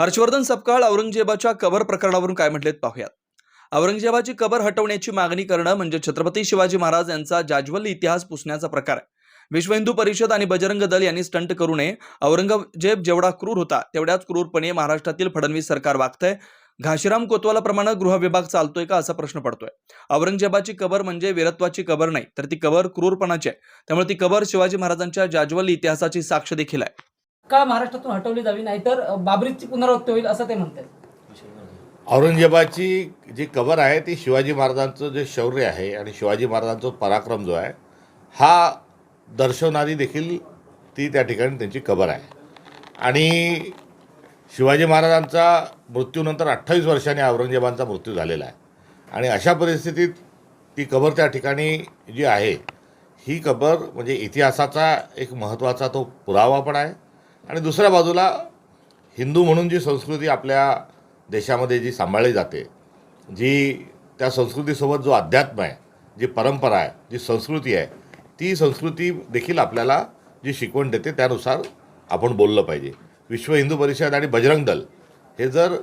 हर्षवर्धन सपकाळ औरंगजेबाच्या कबर प्रकरणावरून काय म्हटलेत पाहूयात. औरंगजेबाची कबर हटवण्याची मागणी करणं म्हणजे छत्रपती शिवाजी महाराज यांचा जाज्वल्य इतिहास पुसण्याचा प्रकार आहे. विश्व हिंदू परिषद आणि बजरंग दल यांनी स्टंट करू नये. औरंगजेब जेवढा क्रूर होता तेवढ्याच क्रूरपणे महाराष्ट्रातील फडणवीस सरकार वागतंय. घाशीराम कोतवालाप्रमाणे गृह विभाग चालतोय का असा प्रश्न पडतोय. औरंगजेबाची कबर म्हणजे वीरत्वाची कबर नाही तर ती कबर क्रूरपणाची आहे. त्यामुळे ती कबर शिवाजी महाराजांच्या जाज्वल्य इतिहासाची साक्ष देखील आहे. का महाराष्ट्रातून हटवली जावी नाहीतर तर बाबरीची पुनरावृत्ती होईल असं ते म्हणतात. औरंगजेबाची जी कबर आहे ती शिवाजी महाराजांचं जे शौर्य आहे आणि शिवाजी महाराजांचा पराक्रम जो आहे हा दर्शवणारी देखील ती त्या ठिकाणी त्यांची कबर आहे. आणि शिवाजी महाराजांचा मृत्यूनंतर अठ्ठावीस वर्षांनी औरंगजेबांचा मृत्यू झालेला आहे. आणि अशा परिस्थितीत ती कबर त्या ठिकाणी जी आहे ही कबर म्हणजे इतिहासाचा एक महत्त्वाचा तो पुरावा पण आहे. आणि दुसऱ्या बाजूला हिंदू म्हणून जी संस्कृती आपल्या देशामध्ये जी सांभाळली जाते जी त्या संस्कृतीसोबत जो अध्यात्म आहे जी परंपरा आहे जी संस्कृती आहे ती संस्कृती देखील आपल्याला जी शिकवण देते त्यानुसार आपण बोललं पाहिजे. विश्व हिंदू परिषद आणि बजरंग दल हे जर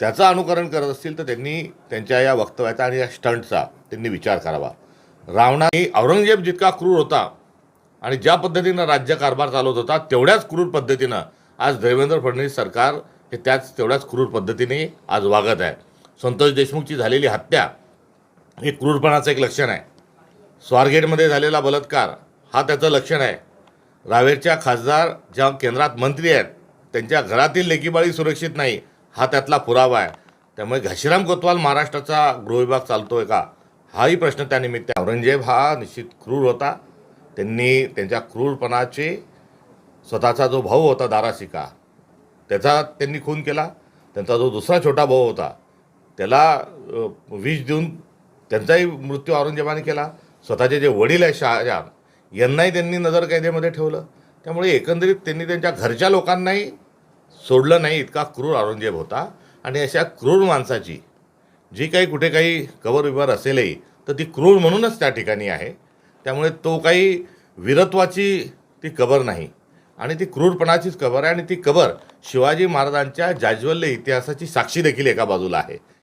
त्याचं अनुकरण करत असतील तर त्यांनी त्यांच्या या वक्तव्याचा आणि या स्टंटचा त्यांनी विचार करावा. रावणा औरंगजेब जितका क्रूर होता आणि ज्या पद्धतीनं राज्यकारभार चालवत होता तेवढ्याच क्रूर पद्धतीनं आज देवेंद्र फडणवीस सरकार हे त्याच तेवढ्याच क्रूर पद्धतीने आज वागत आहे. संतोष देशमुखची झालेली हत्या हे क्रूरपणाचं एक लक्षण आहे. स्वारगेटमध्ये झालेला बलात्कार हा त्याचं लक्षण आहे. रावेरच्या खासदार ज्या केंद्रात मंत्री आहेत त्यांच्या घरातील लेकीबाळी सुरक्षित नाही हा त्यातला पुरावा आहे. त्यामुळे घाशीराम कोतवाल महाराष्ट्राचा गृहविभाग चालतोय का? हाही प्रश्न त्यानिमित्त आहे. औरंगजेब हा निश्चित क्रूर होता. त्यांनी त्यांच्या क्रूरपणाचे स्वतःचा जो भाऊ होता दाराशिका त्याचा त्यांनी खून केला. त्यांचा जो दुसरा छोटा भाऊ होता त्याला विष देऊन त्यांचाही मृत्यू औरंगजेबाने केला. स्वतःचे जे वडील आहे शहाजहान यांनाही त्यांनी नजरकैदेमध्ये ठेवलं. त्यामुळे एकंदरीत त्यांनी त्यांच्या घरच्या लोकांनाही सोडलं नाही इतका क्रूर औरंगजेब होता. आणि अशा क्रूर माणसाची जी काही कुठे काही कवर विवर असेलही तर ती क्रूर म्हणूनच त्या ठिकाणी आहे. त्यामुळे तो काही वीरत्वाची ती कबर नाही. आणि ती क्रूरपणाचीच कबर आहे. आणि ती कबर शिवाजी महाराजांच्या जाज्वल्य इतिहासाची साक्षी देखील एका बाजूला आहे.